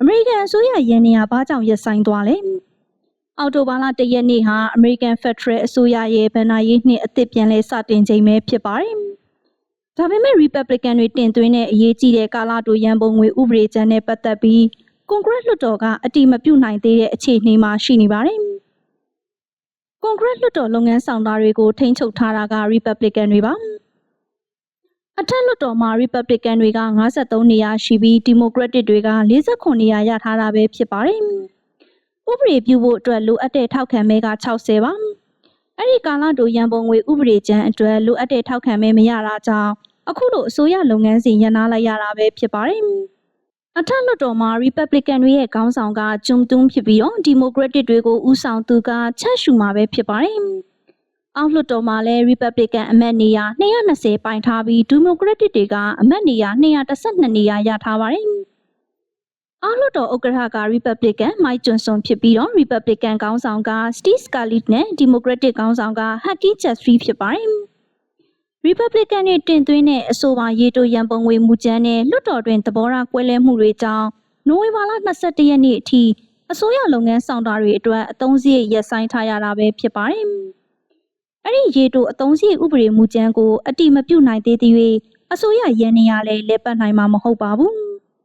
အမေရိကန်အစိုးရရန်နေရဘာကြောင့်ရပ်ဆိုင်းသွားလဲအော်တိုဘာလ၁ရက်နေ့ဟာအမေရိကန်ဖက်ဒရယ်အစိုးရရဲ့ဗန်နာရေးနှစ်အသစ်ပြန်လဲစတင်ချိန်ပဲဖြစ်ပါတယ်ဒါပေမဲ့ Republican တွေတင်သွင်းတဲ့အရေးကြီးတဲ့ကာလတိုရန်ပုံငွေဥပဒေကြမ်းနဲ့ပတ်သက်ပြီးကွန်ဂရက်လွှတ်တော်ကအတိမပြုနိုင်သေးတဲ့အခြေအနေမှာရှိနေပါတယ်။ကွန်ဂရက်လွှတ်တော်လုပ်ငန်းဆောင်တာတွေကိုထိန်းချုပ်ထားတာက Republican တွေပါ။ အထက်လွှတ်တော်မှာ Republican တွေက53နေရာရှိပြီး Democratic တွေက49နေရာရထားတာပဲဖြစ်ပါတယ်။ဥပဒေပြုဖို့အတွက်လိုအပ်တဲ့ထောက်ခံမဲက60ပါ။အဲ့ဒီကာလတိုရန်ပုံငွေဥပဒေကြမ်းအတွက်လိုအပ်တဲ့ထောက်ခံမဲမရတာကြောင့်အခုလိုအစိုးရလုပ်ငန်းစဉ်ရန်နာလိုက်ရတာပဲဖြစ်ပါတယ်။အထက်လွှတ်တော်မှာ Republican တွေရဲ့ခေါင်းဆောင်ကဂျွန်တွန်းဖြစ်ပြီးတော့ Democratic တွေကိုဦးဆောင်သူကချက်ရှူမှာပဲဖြစ်ပါတယ်။ အောက်လွှတ်တော်မှာလည်း Republican အမတ်နေရာ220ပိုင်ထားပြီး Democratic တွေကအမတ်နေရာ212နေရာရထားပါတယ်။အောက်လွှတ်တော်ဥက္ကဋ္ဌက Republican Mike Johnson ဖြစ်ပြီးတော့ Republican ခေါင်းဆောင်က Steve Scalise နဲ့ Democratic ခေါင်းဆောင်က Hakeem Jeffries ဖြစ်ပါတယ်။ Republican တွေတင်သွင်းတဲ့အဆိုပါရေးတိုရန်ပုံငွေမူကြမ်းနဲ့လွှတ်တော်တွင်သဘောထားကွဲလွဲမှုတွေကြောင့်နိုဝင်ဘာလ22ရက်နေ့အထိအစိုးရလုပ်ငန်းဆောင်တာတွေအတွက်အသုံးစရိတ်ရပ်ဆိုင်းထားရတာပဲဖြစ်ပါတယ်။ အဲ့ဒီရေးတိုအသုံးစရိတ်ဥပဒေမူကြမ်းကိုအတိမပြုနိုင်သေးသေး၍အစိုးရရန်နေရလဲလက်ပတ်နိုင်မှာမဟုတ်ပါဘူး